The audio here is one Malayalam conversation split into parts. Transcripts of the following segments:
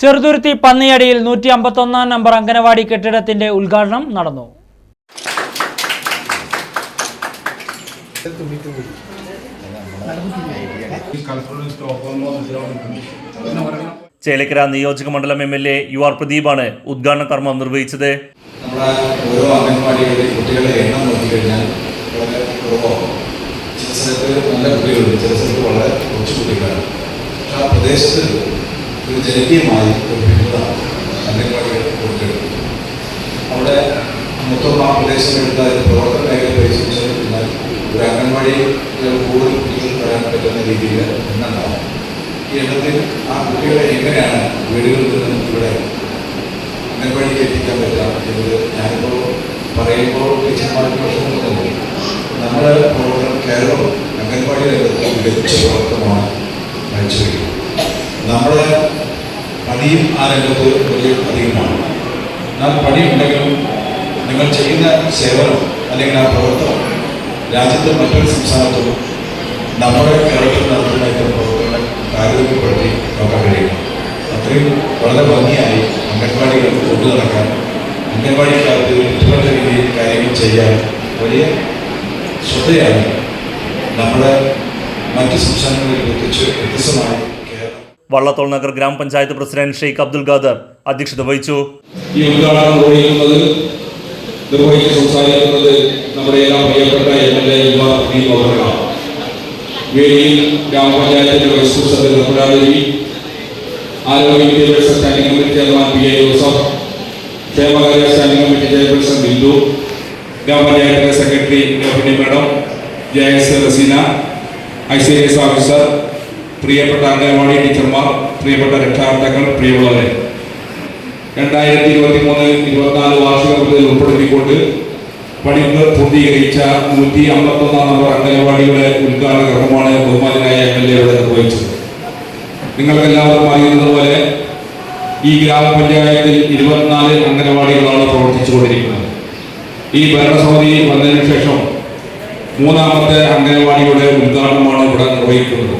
Cheruthuruthy പന്നിയടിയിൽ നൂറ്റി അമ്പത്തൊന്നാം നമ്പർ അംഗനവാടി കെട്ടിടത്തിന്റെ ഉദ്ഘാടനം നടന്നു. ചേലക്കര നിയോജക മണ്ഡലം M L A U R പ്രദീപാണ് ഉദ്ഘാടന കർമ്മം നിർവഹിച്ചത്. നമ്മുടെ ഓരോ അംഗൻവാടികളിൽ കുട്ടികളുടെ എണ്ണം നോക്കിക്കഴിഞ്ഞാൽ വളരെ കുറവാണ്. ചില സ്ഥലത്ത് നല്ല കുട്ടികളുണ്ട് ചില സ്ഥലത്ത് വളരെ കുറച്ച് കുട്ടികളാണ്. പക്ഷെ ആ പ്രദേശത്ത് ഒരു ജനകീയമായി ഒരു പിന്തുണ അംഗൻവാടികൾ കൊടുത്തിട്ടുണ്ട് അവിടെ മൊത്തം ആ പ്രദേശം എടുത്ത പ്രവർത്തന മേഖല പരിശോധിച്ചു ഒരു അംഗൻവാടി കൂടുതൽ കുട്ടികൾ വരാൻ പറ്റുന്ന രീതിയിൽ എണ്ണുണ്ടാവും. ഈ എണ്ണത്തിൽ ആ കുട്ടികളെ എങ്ങനെയാണ് വീടുകളിൽ നിന്നും ഇവിടെ അംഗൻവാടിക്ക് എത്തിക്കാൻ പറ്റുക എന്നത് ഞാനിപ്പോൾ പറയുമ്പോൾ ടീച്ചർമാർക്ക് പ്രശ്നങ്ങൾ തോന്നി. നമ്മുടെ പ്രവർത്തനം കേരളം അംഗൻവാടി രംഗത്ത് മികച്ച പ്രവർത്തനമാണ് കാഴ്ചവെക്കുന്നത്. നമ്മുടെ പണിയും ആ രംഗത്ത് വലിയ അധികമാണ്. എന്നാൽ പണിയുണ്ടെങ്കിലും നിങ്ങൾ ചെയ്യുന്ന സേവനം അല്ലെങ്കിൽ ആ പ്രവർത്തനം രാജ്യത്തെ മറ്റൊരു സംസ്ഥാനത്തും നമ്മുടെ കേരളത്തിൽ നടത്തുന്ന ഇത്തരം പ്രവർത്തനങ്ങളെ താരതമ്യപ്പെടുത്തി നോക്കാൻ കഴിയും. അത്രയും വളരെ ഭംഗിയായി അംഗൻവാടികൾ കൊണ്ടു നടക്കാൻ അംഗൻവാടിക്കാർക്ക് ഇഷ്ടപ്പെട്ട രീതിയിൽ കാര്യങ്ങൾ ചെയ്യാൻ വലിയ ശ്രദ്ധയാണ് നമ്മുടെ മറ്റ് സംസ്ഥാനങ്ങളിൽ എത്തിച്ച് വ്യത്യസ്തമായ വള്ളത്തോൾ നഗർ ഗ്രാമപഞ്ചായത്ത് പ്രസിഡന്റ് ഷെയ്ഖ് അബ്ദുൽ ഖാദർ അധ്യക്ഷത വഹിച്ചു. ഈ സംസാരിക്കുന്നത് പ്രിയപ്പെട്ട ഗ്രാമപഞ്ചായത്തിന്റെ vice president secretary government madam J S I C S officer പ്രിയപ്പെട്ട അംഗനവാടി ടീച്ചർമാർ പ്രിയപ്പെട്ട രക്ഷാകർത്താക്കൾ പ്രിയമുള്ളവരെ രണ്ടായിരത്തി ഇരുപത്തി മൂന്ന് ഇരുപത്തിനാല് വാർഷിക പദ്ധതിയിൽ ഉൾപ്പെടുത്തിക്കൊണ്ട് പണികൾ പൂർത്തീകരിച്ച നൂറ്റി അമ്പത്തൊന്നാം നമ്പർ അംഗനവാടിയുടെ ഉദ്ഘാടന ക്രമമാണ് ബഹുമാനായ എം എൽ എയുടെ നിർവഹിച്ചത്. നിങ്ങൾക്കെല്ലാവർക്കും അറിയുന്നതുപോലെ ഈ ഗ്രാമപഞ്ചായത്തിൽ ഇരുപത്തിനാല് അംഗനവാടികളാണ് പ്രവർത്തിച്ചുകൊണ്ടിരിക്കുന്നത്. ഈ ഭരണസമിതി വന്നതിന് ശേഷം മൂന്നാമത്തെ അംഗനവാടിയുടെ ഉദ്ഘാടനമാണ് ഇവിടെ നിർവഹിക്കുന്നത്.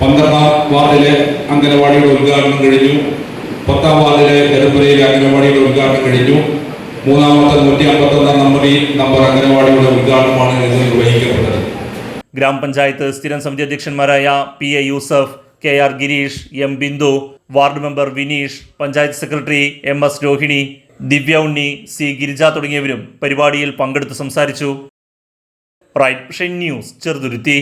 പന്ത്രണ്ടാം വാർഡിലെ അംഗനവാടിയുടെ ഉദ്ഘാടനം കഴിഞ്ഞു. പത്താം വാർഡിലെ കരുപ്പുരയിലെ അംഗനവാടിയുടെ ഉദ്ഘാടനം കഴിഞ്ഞു. മൂന്നാമത്തെ നൂറ്റി അമ്പത്തൊന്നാം നമ്പറി നമ്പർ അംഗനവാടിയുടെ ഉദ്ഘാടനമാണ് ഇന്ന് നിർവഹിക്കപ്പെട്ടത് ഗ്രാമപഞ്ചായത്ത് സ്ഥിരം സമിതി അധ്യക്ഷന്മാരായ P A Yusuf K R Girish M Bindu ward member Vineesh panchayat secretary M S Rohini Divya Unni C Girija തുടങ്ങിയവരും പരിപാടിയിൽ പങ്കെടുത്ത് സംസാരിച്ചു. Right news Cheruthuruthy.